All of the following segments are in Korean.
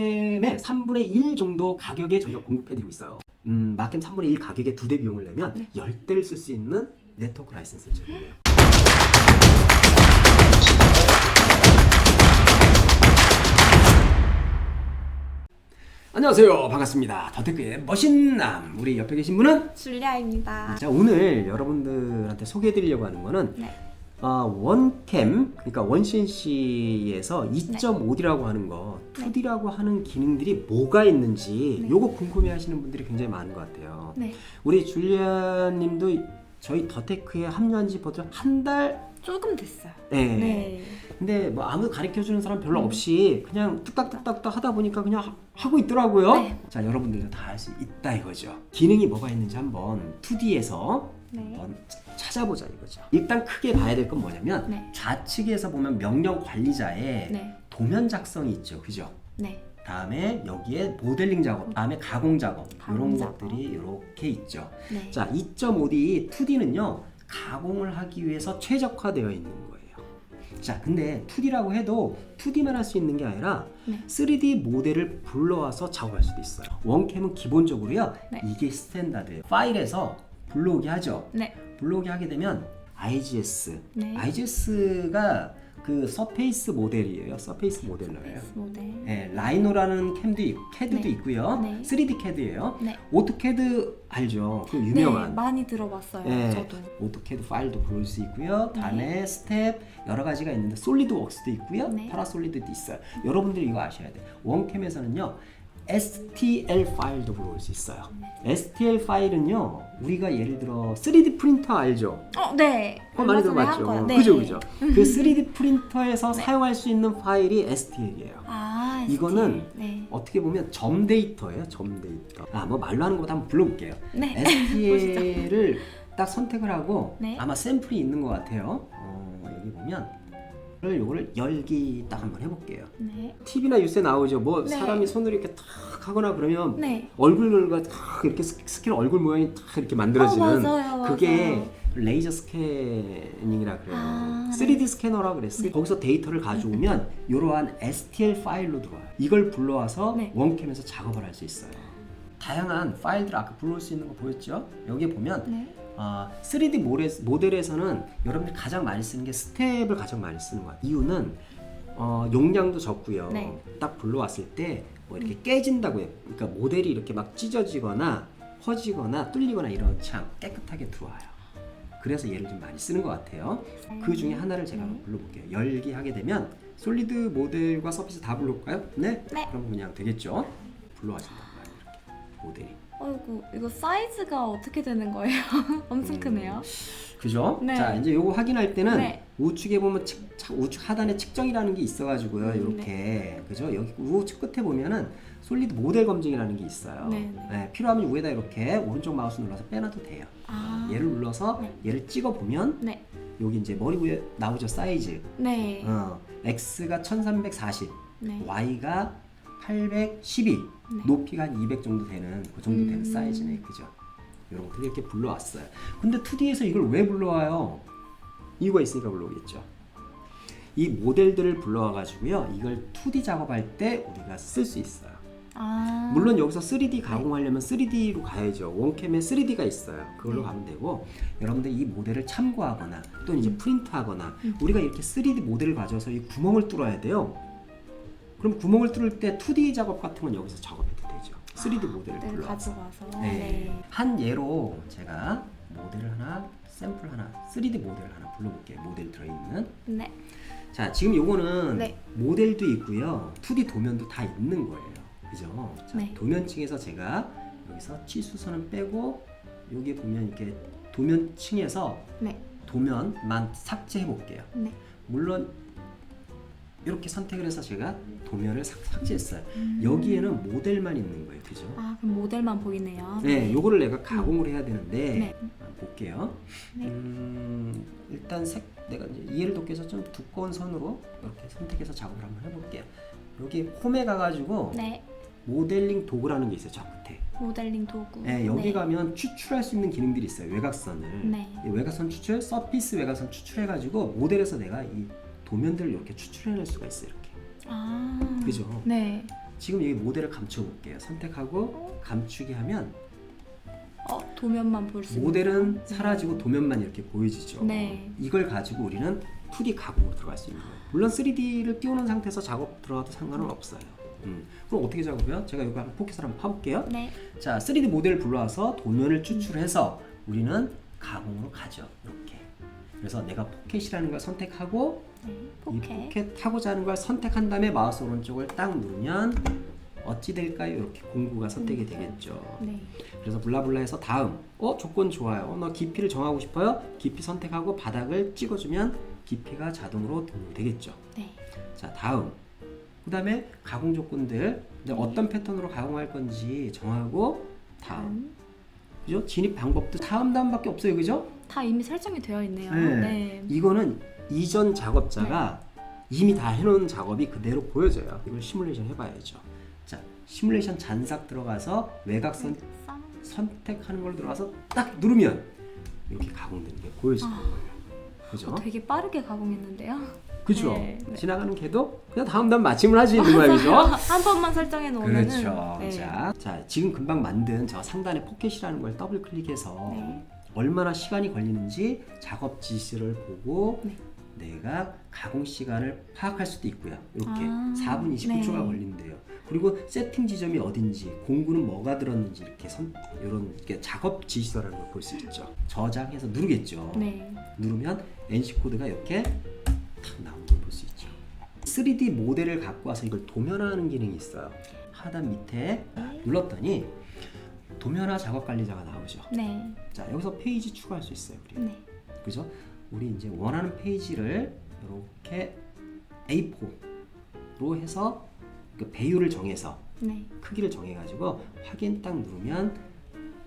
마캠의 3분의 1 정도 가격에 저희가 공급해드리고 있어요. 음, 마캠 3분의 1 가격에 두 대 비용을 내면 네. 10대를 쓸 수 있는 네트워크 라이센스를 드려요. 안녕하세요. 반갑습니다. 더테크의 멋있남. 우리 옆에 계신 분은 줄리아입니다. 자 오늘 여러분들한테 소개해드리려고 하는 거는 네. 어, 원캠 그러니까 원CNC에서 2.5D라고 하는 거, 네. 2D라고 하는 기능들이 뭐가 있는지 네. 요거 궁금해하시는 분들이 굉장히 많은 것 같아요. 네. 우리 줄리아님도 저희 더테크에 합류한 지 벌써 한 달. 조금 됐어요. 네. 네. 근데 뭐 아무 가르쳐 주는 사람 별로 음. 없이 그냥 뚝딱뚝딱뚝 하다 보니까 그냥 하- 하고 있더라고요. 네. 자 여러분들도 다 할 수 있다 이거죠. 기능이 뭐가 있는지 한번 2D에서 네. 한번 찾아보자 이거죠. 일단 크게 봐야 될 건 뭐냐면 네. 좌측에서 보면 명령 관리자의 네. 도면 작성이 있죠, 그죠? 네. 다음에 여기에 모델링 작업, 다음에 가공 작업 가공 이런 작업. 것들이 이렇게 있죠. 네. 자, 2.5D 2D는요 가공을 하기 위해서 최적화되어 있는 거예요. 자, 근데 2D라고 해도 2D만 할 수 있는 게 아니라 네. 3D 모델을 불러와서 작업할 수도 있어요. 원캠은 기본적으로요 네. 이게 스탠다드예요. 파일에서 불러오게 하죠. 네. 불러오게 하게 되면 IGS, 네. IGS가 그 서페이스 모델이에요. 서페이스 모델러예요. 베이스 모델. 예, 라이노라는 캠도 있, 캐드도 네. 있고요. 네. 3D 캐드예요. 네. 오토캐드 알죠? 그 네. 유명한. 많이 들어봤어요. 예, 저도. 오토캐드 파일도 볼수 있고요. 다음에 스텝 여러 가지가 있는데 솔리드 웍스도 있고요. 네. 파라솔리드도 있어요. 여러분들이 이거 아셔야 돼요. 원캠에서는요. STL 파일도 불러올 수 있어요. STL 파일은요. 우리가 예를 들어 3D 프린터 알죠? 어, 네. 그거 많이 들어봤죠. 네. 그죠, 그죠. 그 3D 프린터에서 사용할 수 있는 파일이 STL이에요. 아, 이거는. 네. 어떻게 보면 점 데이터예요, 점 데이터. 아, 뭐 말로 하는 것보다 한번 불러볼게요. 네. STL을 딱 선택을 하고 네. 아마 샘플이 있는 것 같아요. 어, 여기 보면 이걸 요거를 열기 딱 한번 해볼게요. 네. TV나 뉴스에 나오죠. 뭐 네. 사람이 손으로 이렇게 탁 하거나 그러면 네. 얼굴과 탁 이렇게 스- 스캔 얼굴 모양이 탁 이렇게 만들어지는 어, 맞아요, 그게 맞아요. 레이저 스캐닝이라 그래요. 아, 3D 스캐너라 그랬어요. 네. 거기서 데이터를 가져오면 이러한 STL 파일로 들어와요. 이걸 불러와서 네. 원캠에서 작업을 할 수 있어요. 다양한 파일들 아까 불러올 수 있는 거 보였죠? 여기 보면 네. 아, 3D 모델, 모델에 서는 여러분들이 가장 많이 쓰는 게 스텝을 가장 많이 쓰는 거야. 이유는 어, 용량도 적고요. 네. 딱 불러왔을 때 뭐 이렇게 깨진다고요. 그러니까 모델이 이렇게 막 찢어지거나 퍼지거나 뚫리거나 이렇지 않고 깨끗하게 들어와요. 그래서 얘를 좀 많이 쓰는 것 같아요. 그 중에 하나를 제가 한번 불러볼게요. 열기 하게 되면 솔리드 모델과 서피스 다 불러볼까요? 네? 네. 그럼 그냥 되겠죠? 불러와준단 말이에요. 이렇게 모델이. 어이구, 이거 사이즈가 어떻게 되는 거예요? 엄청 음. 크네요. 그죠? 네. 자 이제 요거 확인할 때는 네. 우측에 보면 측, 차- 우측 하단에 측정이라는 게 있어가지고요. 음, 이렇게 그죠? 여기 우측 끝에 보면은 솔리드 모델 검증이라는 게 있어요. 네, 네. 필요하면 위에다 이렇게 오른쪽 마우스 눌러서 빼놔도 돼요. 아. 얘를 눌러서 네. 얘를 찍어 보면 네. 여기 이제 머리 위에 나오죠 사이즈. 네. 어, x가 1340, 네. y가 812, 네. 높이가 한 200 정도 되는 그 정도 되는 음. 사이즈네, 그죠? 이런 것들 이렇게 불러왔어요. 근데 2D에서 이걸 왜 불러와요? 이유가 있으니까 불러오겠죠. 이 모델들을 불러와 가지고요, 이걸 2D 작업할 때 우리가 쓸 수 있어요. 아. 물론 여기서 3D 가공하려면 3D로 가야죠. 원캠에 3D가 있어요. 그걸로 네. 가면 되고 여러분들 이 모델을 참고하거나 또는 이제 프린트하거나 음. 우리가 이렇게 3D 모델을 가져와서 이 구멍을 뚫어야 돼요. 그럼 구멍을 뚫을 때 2D 작업 같은 건 여기서 작업해도 되죠. 3D 모델을 네, 불러와서. 가져가서. 네. 네. 한 예로 제가 모델을 하나, 샘플 하나, 3D 모델을 하나 불러볼게요. 모델 들어있는. 네. 자, 지금 요거는 네. 모델도 있고요. 2D 도면도 다 있는 거예요. 그죠? 자, 네. 도면층에서 제가 여기서 치수선은 빼고 여기 보면 이렇게 도면층에서 네. 도면만 삭제해 볼게요. 네. 물론 이렇게 선택을 해서 제가 도면을 삭, 삭제했어요. 음. 여기에는 모델만 있는 거예요. 그죠? 아, 그럼 모델만 보이네요. 네, 요거를 내가 가공을 해야 되는데 네. 한번 볼게요. 네. 음, 일단 색 내가 이제 이해를 돕기 위해서 좀 두꺼운 선으로 이렇게 선택해서 작업을 한번 해볼게요. 여기 홈에 가가지고 네. 모델링 도구라는 게 있어요. 저 끝에. 모델링 도구. 네, 여기 가면 추출할 수 있는 기능들이 있어요. 외곽선을. 네. 이 외곽선 추출, 서피스 외곽선 추출해가지고 모델에서 내가 이 도면들을 이렇게 추출해낼 수가 있어요. 이렇게. 아. 그죠? 네. 지금 여기 모델을 감춰 볼게요. 선택하고 감추기 하면 어 도면만 볼 수. 모델은 사라지고 도면만 이렇게 보여지죠. 네. 이걸 가지고 우리는 2D 가공으로 들어갈 수 있는 거예요. 물론 3D를 띄워놓은 상태에서 작업 들어가도 상관은 없어요. 음. 그럼 어떻게 작업해요? 제가 이거 한번 포켓을 한번 파볼게요. 네. 자, 3D 모델을 불러와서 도면을 추출해서 우리는 가공으로 가죠. 이렇게. 그래서 내가 포켓이라는 걸 선택하고 네. 이 포켓. 포켓 하고자 하는 걸 선택한 다음에 마우스 오른쪽을 딱 누르면 어찌 될까요? 이렇게 공구가 선택이 되겠죠. 네. 그래서 블라블라해서 다음 어 조건 좋아요. 어, 나 깊이를 정하고 싶어요. 깊이 선택하고 바닥을 찍어주면 깊이가 자동으로 동일되겠죠. 네. 자 다음 그 다음에 가공 조건들 이제 어떤 패턴으로 가공할 건지 정하고 다음 다음. 그죠? 진입 방법도 다음 다음밖에 없어요, 그죠? 다 이미 설정이 되어 있네요. 네. 네. 이거는 이전 작업자가 이미 다 해놓은 작업이 그대로 보여져요. 이걸 시뮬레이션 해봐야죠. 자, 시뮬레이션 잔삭 들어가서 외곽선 쌍. 선택하는 걸 들어가서 딱 누르면 이렇게 가공되는 게 보여지는 아. 거예요. 그죠? 어, 되게 빠르게 가공했는데요. 그죠? 네, 네. 지나가는 개도 그냥 다음 다음 마침을 있는 거예요, 그죠? 한 번만 설정해 놓으면은. 그렇죠. 네. 자, 자, 지금 금방 만든 저 상단에 포켓이라는 걸 더블 클릭해서 네. 얼마나 시간이 걸리는지 작업 지시를 보고 네. 내가 가공 시간을 파악할 수도 있고요. 이렇게 아, 4분 29초가 네. 걸린대요. 그리고 세팅 지점이 어딘지, 공구는 뭐가 들었는지 이렇게 선, 이런 이렇게 작업 지시서라는 걸 볼 수 있죠. 저장해서 누르겠죠. 네. 누르면 NC 코드가 이렇게 탁 나오는 걸 볼 수 있죠. 3D 모델을 갖고 와서 이걸 도면화하는 기능이 있어요. 하단 밑에 눌렀더니 도면화 작업 관리자가 나오죠. 네. 자 여기서 페이지 추가할 수 있어요. 우리. 네. 그죠? 우리 이제 원하는 페이지를 이렇게 A4로 해서 그 배율을 정해서 네. 크기를 정해가지고 확인 딱 누르면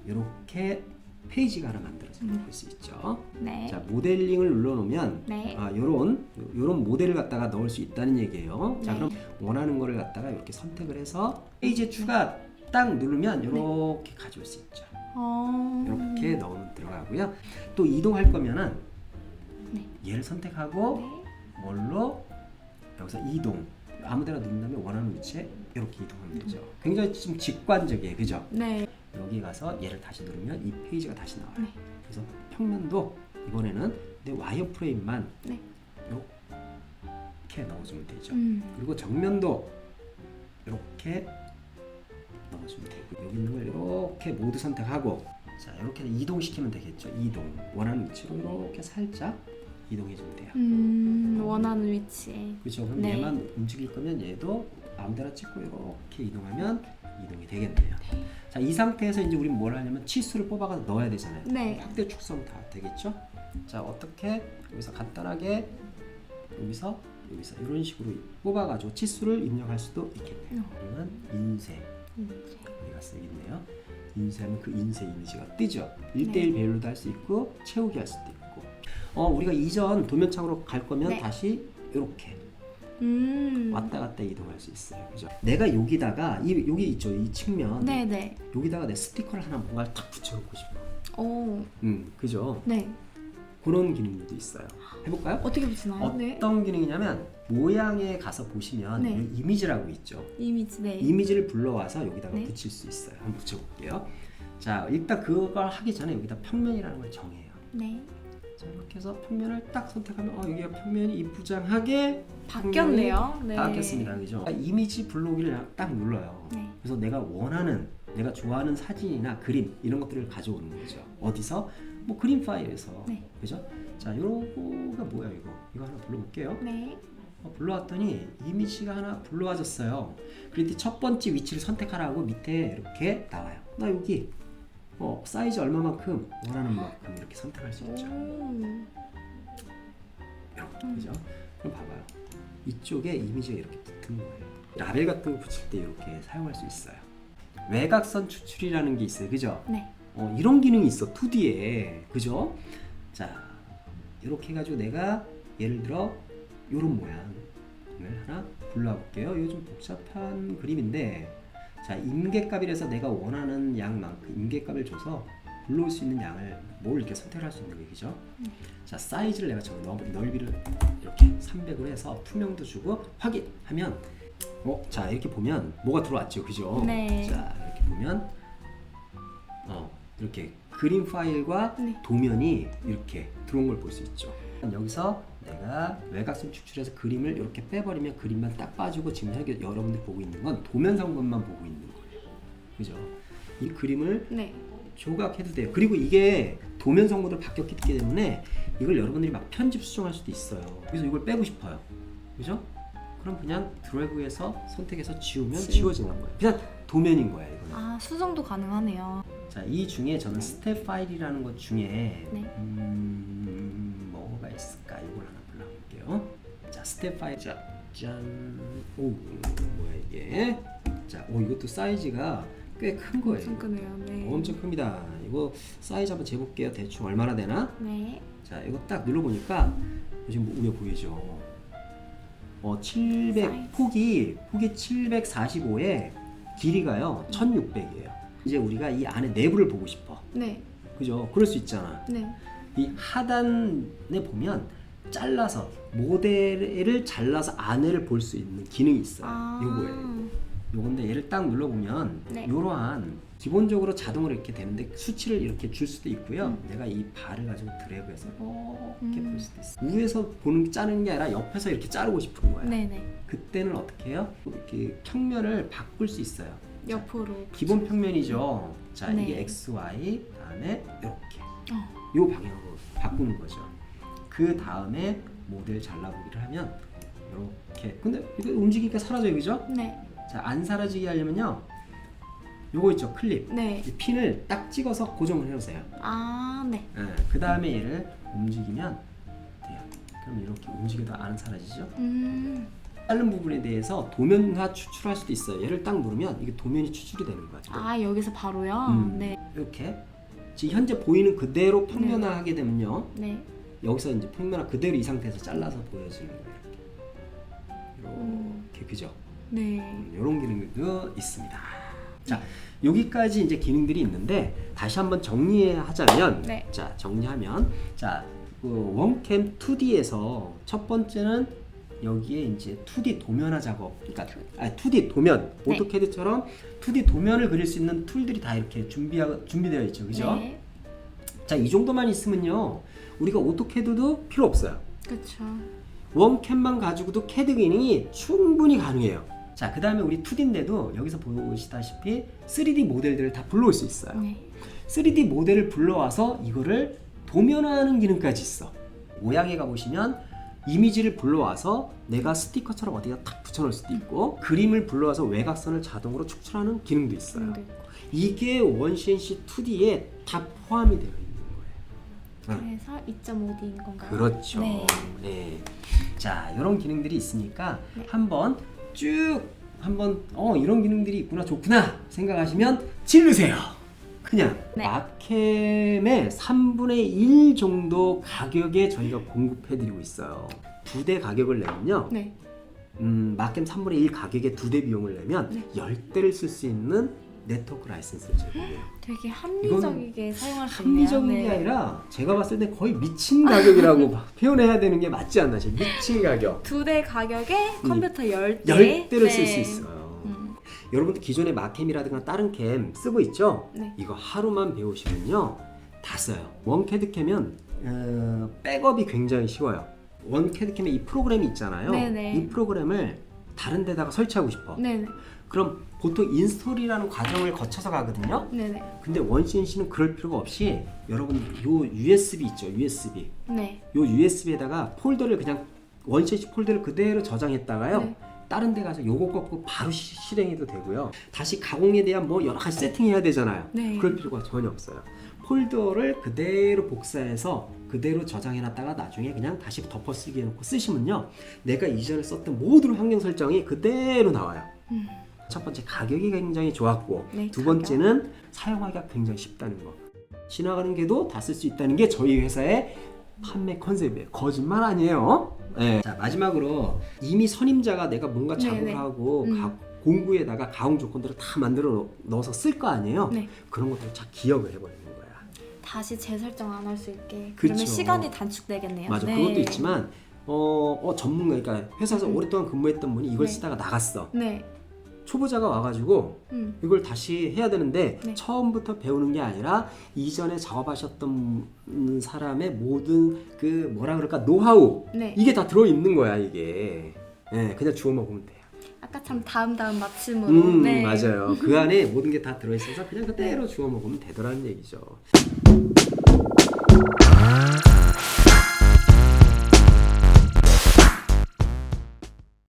이렇게 페이지가 하나 만들어져 음. 볼수 있죠. 네. 자 모델링을 눌러놓으면 네. 아 요런 요런 모델을 갖다가 넣을 수 있다는 얘기예요. 자 네. 그럼 원하는 거를 갖다가 이렇게 선택을 해서 페이지 추가 딱 누르면 이렇게 가져올 수 있죠. 어. 이렇게 넣으면 들어가고요. 또 이동할 거면은 네. 얘를 선택하고 네. 뭘로 여기서 이동 아무데나 누른 다음에 원하는 위치에 이렇게 이동하면 되죠. 굉장히 좀 직관적이에요, 그죠? 네. 여기 가서 얘를 다시 누르면 이 페이지가 다시 나와요. 네. 그래서 평면도 이번에는 내 와이어 프레임만 네. 이렇게 넣어주면 되죠. 음. 그리고 정면도 이렇게 넣어주면 되고 여기 있는 걸 이렇게 모두 선택하고 자 이렇게 이동시키면 되겠죠. 이동 원하는 위치로 이렇게 살짝 이동해주면 돼요. 음. 원하는 위치에. 그렇죠. 그럼 네. 얘만 움직일 거면 얘도 아무데나 찍고 이렇게 이동하면 이동이 되겠네요. 자, 이 상태에서 이제 우리는 뭘 하냐면 치수를 뽑아서 넣어야 되잖아요. 네. 확대 축소는 다 되겠죠? 자, 어떻게 여기서 간단하게 여기서 여기서 이런 식으로 뽑아가지고 치수를 입력할 수도 있겠네요. 어. 그러면 인쇄 음. 여기가 쓰여 있네요. 인쇄하면 그 인쇄 이미지가 뜨죠. 1대1 네. 배율로도 할 수 있고 채우기 할 수도 있고. 어, 우리가 이전 도면창으로 갈 거면 네. 다시 이렇게 음. 왔다 갔다 이동할 수 있어요. 그죠? 내가 여기다가 이 여기 있죠 이 측면 네, 네. 여기다가 내 스티커를 하나 뭔가를 탁 붙여 놓고 싶어. 오. 음, 그죠? 네. 그런 기능도 있어요. 해볼까요? 어떻게 붙이나요? 어떤 네. 기능이냐면 모양에 가서 보시면 네. 이미지라고 있죠. 이미지 네. 이미지를 불러와서 여기다가 네. 붙일 수 있어요. 한번 붙여볼게요. 자, 일단 그걸 하기 전에 여기다 평면이라는 걸 정해요. 네. 자, 이렇게 해서 평면을 딱 선택하면 어, 여기가 평면이 이쁘장하게 바뀌었네요. 네. 바뀌었습니다. 그죠? 이미지 불러오기를 딱 눌러요. 네. 그래서 내가 원하는 내가 좋아하는 사진이나 그림 이런 것들을 가져오는 거죠. 어디서? 뭐 그림 파일에서. 네. 그죠? 자, 요거가 뭐야 이거? 이거 하나 불러볼게요. 네. 어, 불러왔더니 이미지가 하나 불러와졌어요. 그랬더니 첫 번째 위치를 선택하라고 밑에 이렇게 나와요. 나 여기 어, 사이즈 얼마만큼 원하는 만큼 이렇게 선택할 수 있죠. 오. 이렇게 그죠? 그럼 봐봐요. 이쪽에 이미지가 이렇게 붙은 거예요. 라벨 같은 거 붙일 때 이렇게 사용할 수 있어요. 외곽선 추출이라는 게 있어요. 그죠? 네. 어, 이런 기능이 있어 2D에 그죠? 자 이렇게 해가지고 내가 예를 들어 이런 모양을 하나 골라볼게요. 이거 좀 복잡한 그림인데 자 임계값이라서 내가 원하는 양만큼 임계값을 줘서 불러올 수 있는 양을 뭘 이렇게 선택할 수 있는 얘기죠. 자 사이즈를 내가 저 넓, 넓이를 이렇게 300으로 해서 투명도 주고 확인하면 어, 자 이렇게 보면 뭐가 들어왔죠, 그죠? 네. 자 이렇게 보면 어 이렇게 그림 파일과 네. 도면이 이렇게 들어온 걸 볼 수 있죠. 여기서 내가 외곽선 추출해서 그림을 이렇게 빼버리면 그림만 딱 빠지고 지금 현재 여러분들 보고 있는 건 도면 성분만 보고 있는 거예요. 그죠? 이 그림을 네. 조각해도 돼요. 그리고 이게 도면 성분으로 바뀌었기 때문에 이걸 여러분들이 막 편집 수정할 수도 있어요. 그래서 이걸 빼고 싶어요. 그죠? 그럼 그냥 드래그해서 선택해서 지우면 지우- 지워지는 거예요. 그냥 도면인 거야 이거는. 아 수정도 가능하네요. 자, 이 중에 저는 스텝 파일이라는 것 중에 네. 음, 뭐가 있을까? 이걸 하나 불러볼게요. 자, 스텝 파일. 자, 짠. 오, 뭐야 이게? 자, 오 이것도 사이즈가 꽤 큰 거예요. 엄청 크네요. 네. 엄청 큽니다. 이거 사이즈 한번 재볼게요. 대충 얼마나 되나? 네. 자, 이거 딱 눌러보니까 지금 뭐 위에 보이죠? 어, 700 사이즈. 폭이 폭이 745에 길이가요 1600이에요. 이제 우리가 이 안에 내부를 보고 싶어. 네. 그죠? 그럴 수 있잖아. 네. 이 하단에 보면 잘라서 모델을 잘라서 안에를 볼수 있는 기능이 있어요. 아. 요거예 요. 요건데 얘를 딱 눌러보면 네. 이러한 기본적으로 자동으로 이렇게 되는데 수치를 이렇게 줄 수도 있고요. 음. 내가 이 발을 가지고 드래그해서 이렇게 음. 볼 수도 있어. 위에서 보는 자르는 게 아니라 옆에서 이렇게 자르고 싶은 거야. 네네. 그때는 어떻게 해요? 이렇게 평면을 바꿀 수 있어요. 옆으로. 기본 평면이죠. 자 네. 이게 x, y 다음에 이렇게 어. 요 방향으로 바꾸는 거죠. 그 다음에 모델 잘라보기를 하면 이렇게. 근데 이거 움직이니까 사라져요, 그죠? 네. 자, 안 사라지게 하려면요. 요거 있죠, 클립. 네. 이 핀을 딱 찍어서 고정을 해놓으세요. 아 네. 그 다음에 얘를 움직이면 돼요. 그럼 이렇게 움직여도 안 사라지죠? 음. 다른 부분에 대해서 도면화 추출할 수도 있어요. 얘를 딱 누르면 이게 도면이 추출이 되는 거예요. 아 여기서 바로요. 음. 네. 이렇게 지금 현재 보이는 그대로 평면화하게 되면요. 네. 여기서 이제 평면화 그대로 이 상태에서 잘라서 보여주는 거예요. 이렇게, 음. 이렇게 그죠? 네. 이런 기능도 있습니다. 자 여기까지 이제 기능들이 있는데 다시 한번 정리하자면 네. 자 정리하면 자 그 원캠 2D에서 첫 번째는 여기에 이제 2D 도면화 작업 그러니까 아 2D 도면 네. 오토캐드처럼 2D 도면을 그릴 수 있는 툴들이 다 이렇게 준비하, 준비되어 있죠 그죠? 네. 자 이 정도만 있으면요 우리가 오토캐드도 필요 없어요 그렇죠. 원캠만 가지고도 캐드 기능이 충분히 가능해요. 자, 그 다음에 우리 2D인데도 여기서 보시다시피 3D 모델들을 다 불러올 수 있어요. 네. 3D 모델을 불러와서 이거를 도면화하는 기능까지 있어. 모양에 가보시면 이미지를 불러와서 내가 스티커처럼 어디다 탁 붙여놓을 수도 있고 그림을 불러와서 외곽선을 자동으로 축출하는 기능도 있어요. 네. 이게 원CNC 2D에 다 포함이 되어 있는 거예요. 응. 그래서 2.5D인 건가요? 그렇죠. 네. 네. 자, 이런 기능들이 있으니까 네. 한번 쭉 한번 어 이런 기능들이 있구나 좋구나 생각하시면 지르세요. 그냥 네. 마캠의 3분의 1 정도 가격에 저희가 공급해드리고 있어요. 두 대 가격을 내면요. 네. 음, 마캠 3분의 1 가격에 두 대 비용을 내면 네. 열 10대를 쓸 수 있는 네트워크 라이센스를 제공해요. 되게 합리적이게 사용할 수 있네요. 합리적인 네. 게 아니라 제가 봤을 때 거의 미친 가격이라고 표현해야 되는 게 맞지 않나 싶어요. 미친 가격. 두대 가격에 컴퓨터 10대. 열 대를 네. 쓸수 있어요. 음. 여러분들 기존에 마캠이라든가 다른 캠 쓰고 있죠? 네. 이거 하루만 배우시면요 다 써요. 원 캐드 캠은 어, 백업이 굉장히 쉬워요. 원 캐드 캠에 이 프로그램이 있잖아요. 네네. 이 프로그램을 다른 데다가 설치하고 싶어. 네네. 그럼 보통 인스톨이라는 과정을 거쳐서 가거든요. 네네. 근데 원CNC는 그럴 필요가 없이 여러분 요 USB 있죠 USB 네. 요 USB에다가 폴더를 그냥 원CNC 폴더를 그대로 저장했다가요 네. 다른 데 가서 요거 꺾고 바로 시- 실행해도 되고요 다시 가공에 대한 뭐 여러 가지 세팅해야 되잖아요 네. 그럴 필요가 전혀 없어요 폴더를 그대로 복사해서 그대로 저장해놨다가 나중에 그냥 다시 덮어쓰기 해놓고 쓰시면요 내가 이전에 썼던 모든 환경 설정이 그대로 나와요 음. 첫 번째 가격이 굉장히 좋았고 네, 두 가격. 번째는 사용하기가 굉장히 쉽다는 거 지나가는 게도 다 쓸 수 있다는 게 저희 회사의 판매 컨셉이에요 거짓말 아니에요 네. 자 마지막으로 이미 선임자가 내가 뭔가 작업을 네네. 하고 음. 가- 공구에다가 가공 조건들을 다 만들어 넣어서 쓸 거 아니에요 네. 그런 것들을 잘 기억을 해버리는 거야 다시 재설정 안 할 수 있게. 그쵸. 그러면 시간이 단축되겠네요. 맞아 네. 그것도 있지만 어, 어 전문가 그러니까 회사에서 음. 오랫동안 근무했던 분이 이걸 네. 쓰다가 나갔어. 네. 초보자가 와가지고 음. 이걸 다시 해야 되는데 네. 처음부터 배우는 게 아니라 이전에 작업하셨던 사람의 모든 그 뭐라 그럴까 노하우 네. 이게 다 들어 있는 거야 이게. 예, 그냥 주워 먹으면 돼요. 아까 참 다음 다음 맞춤으로. 음, 네. 맞아요. 그 안에 모든 게 다 들어 있어서 그냥 그대로 주워 먹으면 되더라는 얘기죠.